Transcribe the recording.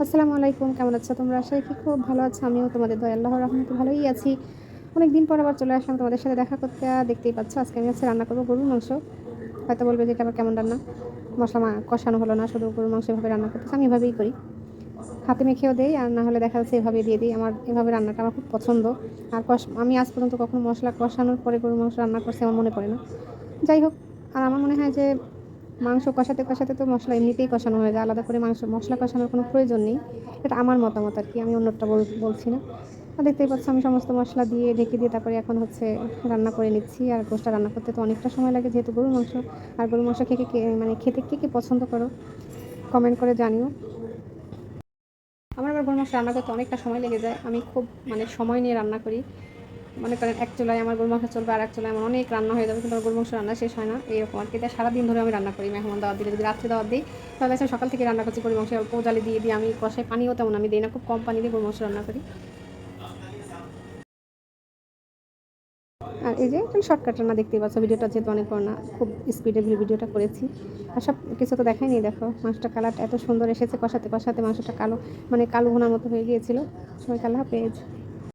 আসসালামু আলাইকুম, কেমন আছো তোমরা? আশা কি খুব ভালো আছো। আমিও তোমাদের দয়া আল্লাহর রহমতে ভালোই আছি। অনেক দিন পর আবার চলে আসলাম তোমাদের সাথে দেখা করতে। দেখতেই পাচ্ছ, আজকে আমি হচ্ছে রান্না করব গরুর মাংস। হয়তো বলবে যে এটা আবার কেমন রান্না? মশলা কষানো হলো না, শুধু গরুর মাংস এভাবে রান্না করতেছি। আমি এভাবেই করি। হাতে মেখেও দেই, আর না হলে দেখা যাচ্ছে এভাবে দিয়ে দিই। আমার এভাবে রান্নাটা আমার খুব পছন্দ। আর কষ আমি আজ পর্যন্ত কখনো মশলা কষানোর পরে গরুর মাংস রান্না করছি, আমার মনে পড়ে না। যাই হোক, আর আমার মনে হয় যে মাংস কষাতে কষাতে তো মশলা এমনিতেই কষানো হয়ে যায়, আলাদা করে মাংস, মশলা কষানোর কোনো প্রয়োজন নেই। এটা আমার মতামত আর কি, আমি অন্যটা বল- বলছি না। দেখতেই পাচ্ছ আমি সমস্ত মশলা দিয়ে ঢেকে দিয়ে তারপরে এখন হচ্ছে রান্না করে নিচ্ছি, আর গোষ্ঠটা রান্না করতে তো অনেকটা সময় লাগে যেহেতু গরুর মাংস। আর গরুর মাংস খেতে কে মানে খেতে কে কে পছন্দ করো কমেন্ট করে জানিও। আমার আবার গরু মাংস রান্না করতে অনেকটা সময় লেগে যায়, আমি খুব মানে সময় নিয়ে রান্না করি। মনে করেন এক চুলায় আমার গরু মাংস চলবে আর এক চুলায় আমার অনেক রান্না হয়ে যাবে, কিন্তু আমার গরু মাংস রান্না শেষ হয় না এরকম আর কি। তাই সারাদিন ধরে আমি রান্না করি, মেহমান দাওয়াত দিলে, যদি রাত্রে দাওয়াত দিই, তাহলে সে সকাল থেকে রান্না করছি গরু মাংস অল্প জালে দিয়ে দিয়ে আমি কষায় পানিও তেমন আমি দিই না, খুব কম পানি দিয়ে গরু মাংস রান্না করি। আর এই যে শর্টকাট রান্না দেখতেই পাচ্ছ, ভিডিওটা যেহেতু অনেক বড় না, খুব স্পিডে ভিডিওটা করেছি। আর সব কিছু তো দেখাই নেই দেখো, মাংসটা কালারটা এত সুন্দর এসেছে, কষাতে কষাতে মাংসটা কালো মানে কালো ঘোনার মতো হয়ে গিয়েছিল। সবাই কালো পেঁয়াজ